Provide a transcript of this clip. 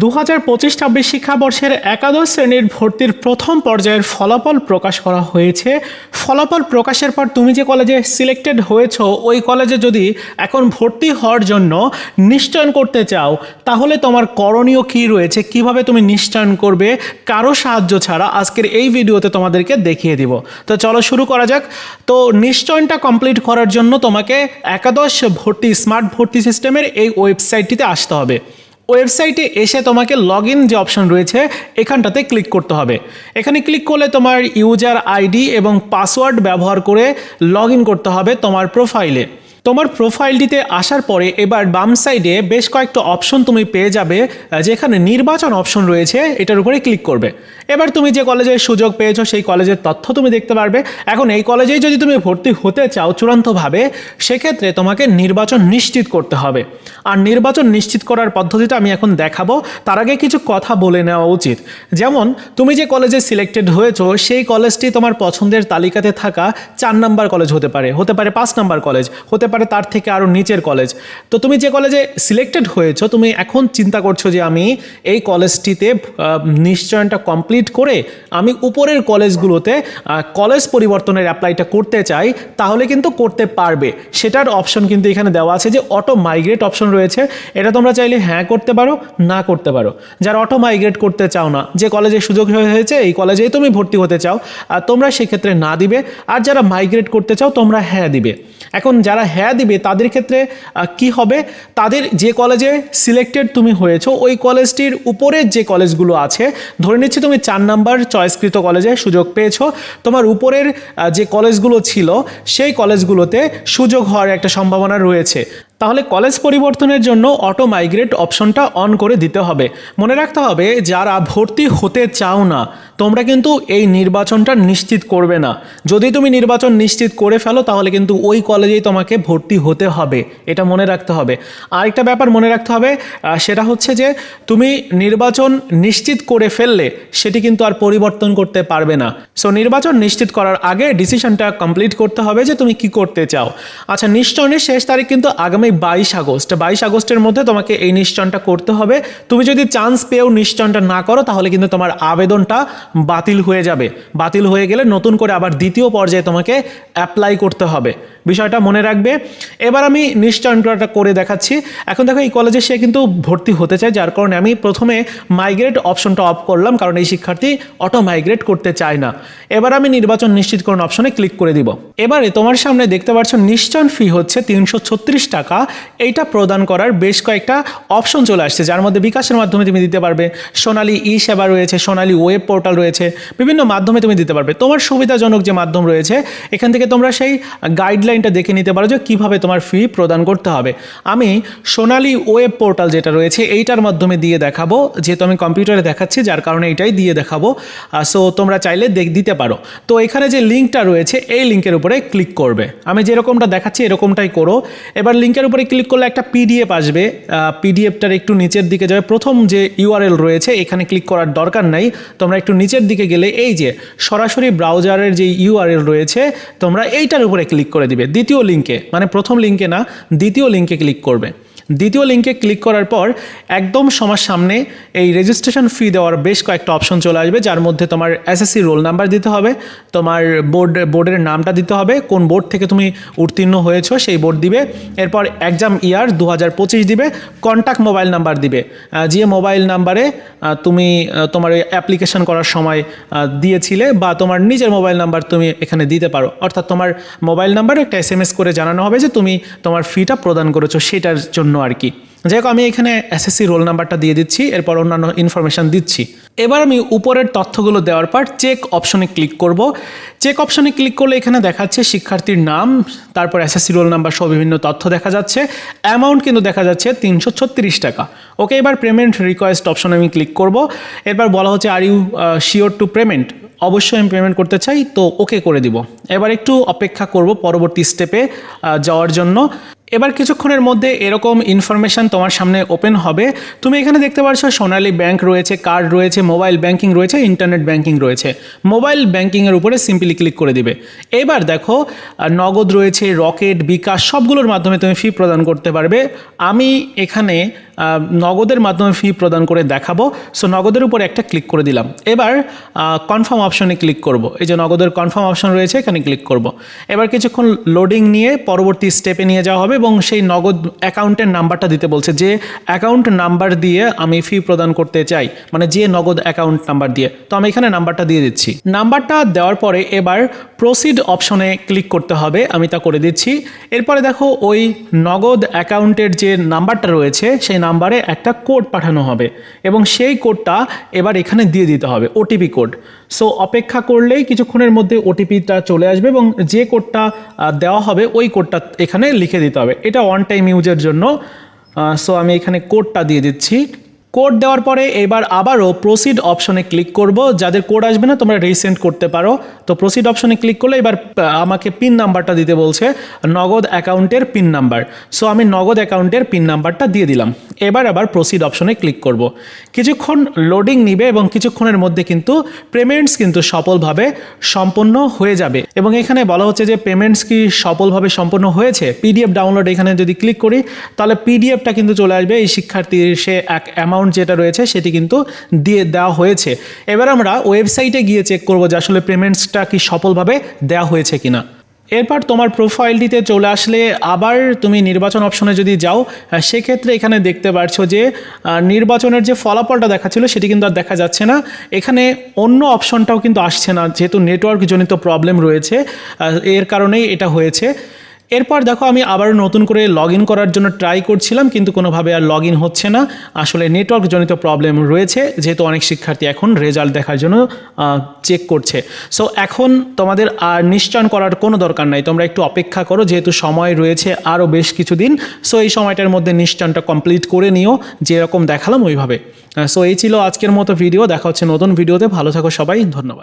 দু হাজার পঁচিশ ছাব্বিশ শিক্ষাবর্ষের একাদশ শ্রেণির ভর্তির প্রথম পর্যায়ের ফলাফল প্রকাশ করা হয়েছে। ফলাফল প্রকাশের পর তুমি যে কলেজে সিলেক্টেড হয়েছো, ওই কলেজে যদি এখন ভর্তি হওয়ার জন্য নিশ্চয়ন করতে চাও, তাহলে তোমার করণীয় কী রয়েছে? কীভাবে তুমি নিশ্চয়ন করবে? কারও সাহায্য ছাড়া আজকের এই ভিডিওতে তোমাদেরকে দেখিয়ে দিব। তো চলো শুরু করা যাক। তো নিশ্চয়নটা কমপ্লিট করার জন্য তোমাকে একাদশ ভর্তি, স্মার্ট ভর্তি সিস্টেমের এই ওয়েবসাইটটিতে আসতে হবে। ওয়েবসাইটে এসে তোমাকে লগ ইন যে অপশন রয়েছে, এখানটাতে ক্লিক করতে হবে। এখানে ক্লিক করলে তোমার ইউজার আইডি এবং পাসওয়ার্ড ব্যবহার করে লগ করতে হবে তোমার প্রোফাইলে। তোমার প্রোফাইলটিতে আসার পরে এবার বাম সাইডে বেশ কয়েকটা অপশন তুমি পেয়ে যাবে যেখানে নির্বাচন অপশন রয়েছে, এটার উপরে ক্লিক করবে। এবার তুমি যে কলেজের সুযোগ পেয়েছ, সেই কলেজের তথ্য তুমি দেখতে পারবে। এখন এই কলেজেই যদি তুমি ভর্তি হতে চাও চূড়ান্তভাবে, সেক্ষেত্রে তোমাকে নির্বাচন নিশ্চিত করতে হবে। আর নির্বাচন নিশ্চিত করার পদ্ধতিটা আমি এখন দেখাবো। তার আগে কিছু কথা বলে নেওয়া উচিত। যেমন, তুমি যে কলেজে সিলেক্টেড হয়েছো, সেই কলেজটি তোমার পছন্দের তালিকাতে থাকা চার নাম্বার কলেজ হতে পারে। হতে পারে পাঁচ নাম্বার কলেজ হতে পারে তার থেকে আরও নিচের কলেজ তো তুমি যে কলেজে সিলেক্টেড হয়েছো, তুমি এখন চিন্তা করছ যে আমি এই কলেজটিতে নিশ্চয়নটা কমপ্লিট করে আমি উপরের কলেজগুলোতে কলেজ পরিবর্তনের অ্যাপ্লাইটা করতে চাই, তাহলে কিন্তু করতে পারবে। সেটার অপশন কিন্তু এখানে দেওয়া আছে যে অটো মাইগ্রেট অপশন রয়েছে। এটা তোমরা চাইলে হ্যাঁ করতে পারো, না করতে পারো। যারা অটো মাইগ্রেট করতে চাও না, যে কলেজে সুযোগ হয়ে- হয়েছে, এই কলেজেই তুমি ভর্তি হতে চাও তোমরা সেক্ষেত্রে না দিবে। আর যারা মাইগ্রেট করতে চাও, তোমরা হ্যাঁ দিবে। এখন যারা হ্যাঁ দিবে, তাদের ক্ষেত্রে কি হবে? তাদের যে কলেজে সিলেক্টেড তুমি হয়েছো, ওই কলেজটির উপরের যে কলেজগুলো আছে, ধরে নিচ্ছি তুমি চার নাম্বার চয়েসকৃত কলেজে সুযোগ পেয়েছ। তোমার উপরের যে কলেজগুলো ছিল, সেই কলেজগুলোতে সুযোগ হওয়ার একটা সম্ভাবনা রয়েছে। তাহলে কলেজ পরিবর্তনের জন্য অটো মাইগ্রেট অপশনটা অন করে দিতে হবে। মনে রাখতে হবে, যারা ভর্তি হতে চাও না, তোমরা কিন্তু এই নির্বাচনটা নিশ্চিত করবে না। যদি তুমি নির্বাচন নিশ্চিত করে ফেলো, তাহলে কিন্তু ওই কলেজেই তোমাকে ভর্তি হতে হবে। এটা মনে রাখতে হবে। আরেকটা ব্যাপার মনে রাখতে হবে সেটা হচ্ছে যে, তুমি নির্বাচন নিশ্চিত করে ফেললে, সেটি কিন্তু আর পরিবর্তন করতে পারবে না। সো নির্বাচন নিশ্চিত করার আগে ডিসিশনটা কমপ্লিট করতে হবে যে, তুমি কি করতে চাও। আচ্ছা নিশ্চয়নের শেষ তারিখ কিন্তু আগামী বাইশ আগস্ট। বাইশ আগস্টের মধ্যে তোমাকে এই নিশ্চয়নটা করতে হবে। তুমি যদি চান্স পেয়েও নিশ্চয়নটা না করো, তাহলে কিন্তু তোমার আবেদনটা বাতিল হয়ে যাবে। বাতিল হয়ে গেলে নতুন করে আবার দ্বিতীয় পর্যায়ে তোমাকে অ্যাপ্লাই করতে হবে। বিষয়টা মনে রাখবে। এবার আমি নিশ্চয়নটা করে দেখাচ্ছি। এখন দেখো, এই কলেজে সে কিন্তু ভর্তি হতে চায়, যার কারণে আমি প্রথমে মাইগ্রেট অপশনটা অফ করলাম, কারণ এই শিক্ষার্থী অটো মাইগ্রেট করতে চায় না। এবার আমি নির্বাচন নিশ্চিতকরণ অপশনে ক্লিক করে দিব। এবারে তোমার সামনে দেখতে পাচ্ছ, নিশ্চয়ন ফি হচ্ছে তিনশো ছত্রিশ টাকা। এইটা প্রদান করার বেশ কয়েকটা অপশন চলে আসছে, যার মধ্যে বিকাশের মাধ্যমে তুমি দিতে পারবে। সোনালী ই সেবা রয়েছে, সোনালী ওয়েব পোর্টাল রয়েছে, বিভিন্ন মাধ্যমে তুমি দিতে পারবে। তোমার সুবিধাজনক যে মাধ্যম রয়েছে, এখান থেকে তোমরা সেই গাইডলাইনটা দেখে নিতে পারো যে কীভাবে তোমার ফি প্রদান করতে হবে। আমি সোনালী ওয়েব পোর্টাল যেটা রয়েছে, এইটার মাধ্যমে দিয়ে দেখাবো, যেহেতু আমি কম্পিউটারে দেখাচ্ছি, যার কারণে এটাই দিয়ে দেখাবো। সো তোমরা চাইলে দেখ, দিতে পারো। তো এখানে যে লিঙ্কটা রয়েছে, এই লিঙ্কের উপরে ক্লিক করবে। আমি যেরকমটা দেখাচ্ছি, এরকমটাই করো। এবার লিঙ্কের উপরে ক্লিক করলে একটা পিডিএফ আসবে। পিডিএফটার একটু নিচের দিকে যাবে। প্রথম যে ইউআরএল রয়েছে, এখানে ক্লিক করার দরকার নাই। তোমরা একটু নিচের দিকে গেলে এই যে সরাসরি ব্রাউজারের যে ইউআরএল রয়েছে, তোমরা এইটার উপরে ক্লিক করে দিবে। দ্বিতীয় লিঙ্কে মানে প্রথম লিঙ্কে না, দ্বিতীয় লিঙ্কে ক্লিক করবে। দ্বিতীয় লিঙ্কে ক্লিক করার পর একদম সমার সামনে এই রেজিস্ট্রেশন ফি দেওয়ার বেশ কয়েকটা অপশন চলে আসবে, যার মধ্যে তোমার এসএসসি রোল নাম্বার দিতে হবে, তোমার বোর্ড বোর্ডের নামটা দিতে হবে, কোন বোর্ড থেকে তুমি উত্তীর্ণ হয়েছো সেই বোর্ড দিবে, এরপর এক্সাম ইয়ার দু হাজার পঁচিশ দিবে কন্ট্যাক্ট মোবাইল নাম্বার দিবে যে মোবাইল নাম্বারে তুমি তোমার ওই অ্যাপ্লিকেশন করার সময় দিয়েছিলে বা তোমার নিজের মোবাইল নাম্বার তুমি এখানে দিতে পারো। অর্থাৎ তোমার মোবাইল নাম্বারে একটা এস করে জানানো হবে যে তুমি তোমার ফিটা প্রদান করেছ, সেটার জন্য আর কি যাই হোক, আমি এখানে এসএসসি রোল নাম্বারটা দিয়ে দিচ্ছি, এরপর অন্যান্য ইনফরমেশান দিচ্ছি। এবার আমি উপরের তথ্যগুলো দেওয়ার পর চেক অপশনে ক্লিক করব। চেক অপশনে ক্লিক করলে এখানে দেখাচ্ছে শিক্ষার্থীর নাম, তারপর এসএসসি রোল নাম্বার সহ বিভিন্ন তথ্য দেখা যাচ্ছে। অ্যামাউন্ট কিন্তু দেখা যাচ্ছে তিনশো ছত্রিশ টাকা। ওকে এবার পেমেন্ট রিকোয়েস্ট অপশনে আমি ক্লিক করব। এরপর বলা হচ্ছে are you sure to payment অবশ্যই আমি পেমেন্ট করতে চাই, তো ওকে করে দিব। এবার একটু অপেক্ষা করব পরবর্তী স্টেপে যাওয়ার জন্য। এবার কিছুক্ষণের মধ্যে এরকম ইনফরমেশান তোমার সামনে ওপেন হবে। তুমি এখানে দেখতে পাচ্ছ সোনালী ব্যাংক রয়েছে কার্ড রয়েছে মোবাইল ব্যাংকিং রয়েছে ইন্টারনেট ব্যাংকিং রয়েছে। মোবাইল ব্যাংকিংয়ের উপরে সিম্পলি ক্লিক করে দিবে। এবার দেখো নগদ রয়েছে রকেট বিকাশ, সবগুলোর মাধ্যমে তুমি ফি প্রদান করতে পারবে। আমি এখানে নগদের মাধ্যমে ফি প্রদান করে দেখাবো। সো নগদের উপর একটা ক্লিক করে দিলাম। এবার কনফার্ম অপশনে ক্লিক করব। এই যে নগদের কনফার্ম অপশন রয়েছে, এখানে ক্লিক করব। এবার কিছুক্ষণ লোডিং নিয়ে পরবর্তী স্টেপে নিয়ে যাওয়া হবে এবং সেই নগদ অ্যাকাউন্টের নাম্বারটা দিতে বলছে যে অ্যাকাউন্ট নাম্বার দিয়ে আমি ফি প্রদান করতে চাই মানে যে নগদ অ্যাকাউন্ট নাম্বার দিয়ে। তো আমি এখানে নাম্বারটা দিয়ে দিচ্ছি। নাম্বারটা দেওয়ার পরে এবার প্রসিড অপশনে ক্লিক করতে হবে, আমি তা করে দিচ্ছি। এরপরে দেখো ওই নগদ অ্যাকাউন্টের যে নাম্বারটা রয়েছে, সেই নাম্বারে একটা কোড পাঠানো হবে এবং সেই কোডটা এবার এখানে দিয়ে দিতে হবে ওটিপি কোড। সো অপেক্ষা করলেই কিছুক্ষণের মধ্যে ওটিপিটা চলে আসবে এবং যে কোডটা দেওয়া হবে ওই কোডটা এখানে লিখে দিতে হবে। এটা ওয়ান টাইম ইউজের জন্য। সো আমি এখানে কোডটা দিয়ে দিচ্ছি। কোড দেওয়ার পরে এবার আবারও প্রসিড অপশনে ক্লিক করব। যাদের কোড আসবে না, তোমরা রিসেন্ড করতে পারো। তো প্রসিড অপশনে ক্লিক করলে এবার আমাকে পিন নাম্বারটা দিতে বলছে, নগদ অ্যাকাউন্টের পিন নাম্বার সো আমি নগদ অ্যাকাউন্টের পিন নাম্বারটা দিয়ে দিলাম। এবার আবার প্রসিড অপশনে ক্লিক করব। কিছুক্ষণ লোডিং নিবে এবং কিছুক্ষণের মধ্যে কিন্তু পেমেন্টস কিন্তু সফলভাবে সম্পন্ন হয়ে যাবে। এবং এখানে বলা হচ্ছে যে পেমেন্টস কি সফলভাবে সম্পন্ন হয়েছে? পিডিএফ ডাউনলোড এখানে যদি ক্লিক করি, তাহলে পিডিএফটা কিন্তু চলে আসবে। এই শিক্ষার্থীর সে এক অ্যামাউন্ট যেটা রয়েছে, সেটি কিন্তু দিয়ে দেওয়া হয়েছে। এবার আমরা ওয়েবসাইটে গিয়ে চেক করব যে আসলে পেমেন্টসটা কি সফলভাবে দেওয়া হয়েছে কিনা। এরপর তোমার প্রোফাইলটিতে চলে আসলে আবার তুমি নির্বাচন অপশনে যদি যাও সেক্ষেত্রে এখানে দেখতে পাচ্ছ যে নির্বাচনের যে ফলাফলটা দেখাচ্ছিল সেটি কিন্তু আর দেখা যাচ্ছে না। এখানে অন্য অপশনটাও কিন্তু আসছে না, যেহেতু নেটওয়ার্কজনিত প্রবলেম রয়েছে এর কারণেই এটা হয়েছে। এরপর দেখো আমি আবার নতুন করে লগ ইন করার জন্য ট্রাই করছিলাম, কিন্তু কোনোভাবে আর লগ ইন হচ্ছে না। আসলে নেটওয়ার্ক জনিত প্রবলেম রয়েছে, যেহেতু অনেক শিক্ষার্থী এখন রেজাল্ট দেখার জন্য চেক করছে। সো এখন তোমাদের আর নিশ্চয়ন করার কোনো দরকার নাই, তোমরা একটু অপেক্ষা করো, যেহেতু সময় রয়েছে আরও বেশ কিছুদিন। সো এই সময়টার মধ্যে নিশ্চয়নটা কমপ্লিট করে নিও, যেরকম দেখালাম ওইভাবে। সো এই ছিল আজকের মতো ভিডিও দেখা হচ্ছে নতুন ভিডিওতে ভালো থাকো সবাই, ধন্যবাদ।